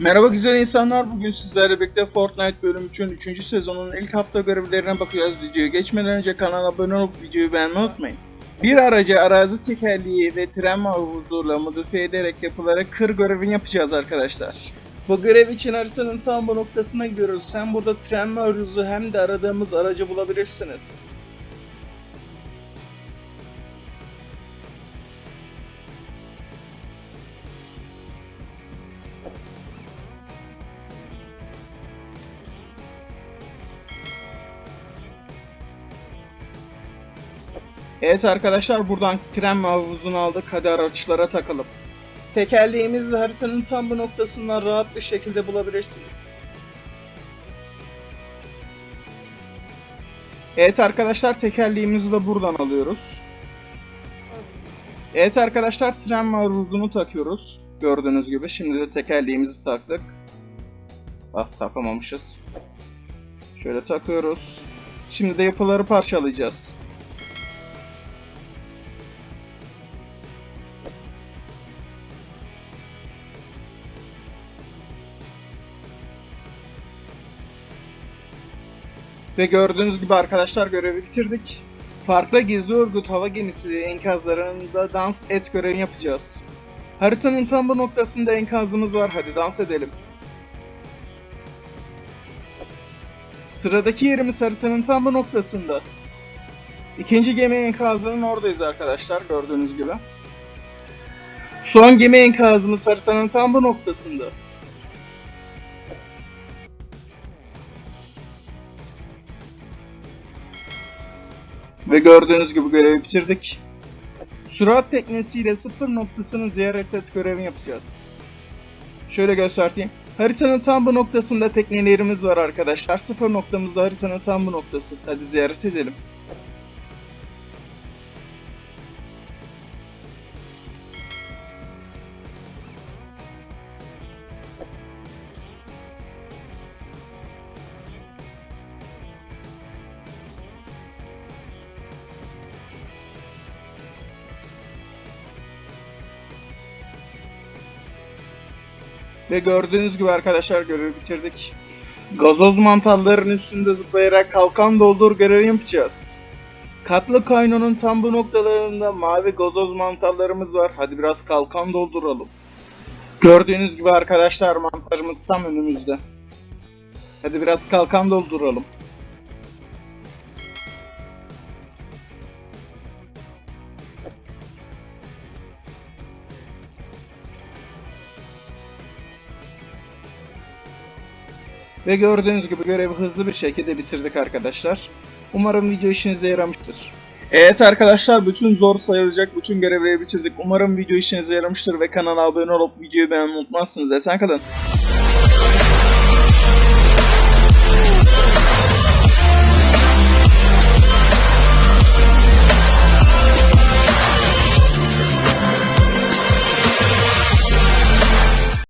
Merhaba güzel insanlar. Bugün sizlerle birlikte Fortnite bölüm 3'ün 3. sezonun ilk hafta görevlerine bakacağız. Videoya geçmeden önce kanala abone olup videoyu beğenmeyi unutmayın. Bir aracı arazi tekerleği ve tren havuzuyla modifiye ederek yapılara kır görevini yapacağız arkadaşlar. Bu görev için haritanın tam bu noktasına gidiyoruz. Hem burada tren havuzu hem de aradığımız aracı bulabilirsiniz. Evet arkadaşlar buradan tren havuzunu aldık. Hadi araçlara takalım. Tekerleğimizi haritanın tam bu noktasından rahat bir şekilde bulabilirsiniz. Evet arkadaşlar tekerleğimizi de buradan alıyoruz. Evet arkadaşlar tren havuzunu takıyoruz. Gördüğünüz gibi şimdi de tekerleğimizi taktık. Ah takamamışız. Şöyle takıyoruz. Şimdi de yapıları parçalayacağız. Ve gördüğünüz gibi arkadaşlar görevi bitirdik. Farklı gizli örgüt hava gemisi enkazlarında dans et görevi yapacağız. Haritanın tam bu noktasında enkazımız var. Hadi dans edelim. Sıradaki yerimiz haritanın tam bu noktasında. İkinci gemi enkazının oradayız arkadaşlar gördüğünüz gibi. Son gemi enkazımız haritanın tam bu noktasında. Ve gördüğünüz gibi görevi bitirdik. Sürat teknesiyle sıfır noktasını ziyaret et görevini yapacağız. Şöyle göstereyim. Haritanın tam bu noktasında teknelerimiz var arkadaşlar. Sıfır noktamızda haritanın tam bu noktası. Hadi ziyaret edelim. Ve gördüğünüz gibi arkadaşlar görevi bitirdik. Gazoz mantarların üstünde zıplayarak kalkan doldur görevi yapacağız. Katlı kaynonun tam bu noktalarında mavi gazoz mantarlarımız var. Hadi biraz kalkan dolduralım. Gördüğünüz gibi arkadaşlar mantarımız tam önümüzde. Hadi biraz kalkan dolduralım. Ve gördüğünüz gibi görevi hızlı bir şekilde bitirdik arkadaşlar. Umarım video işinize yaramıştır. Evet arkadaşlar bütün zor sayılacak bütün görevleri bitirdik. Umarım video işinize yaramıştır ve kanala abone olup videoyu beğenmeyi unutmazsınız. Esen kalın.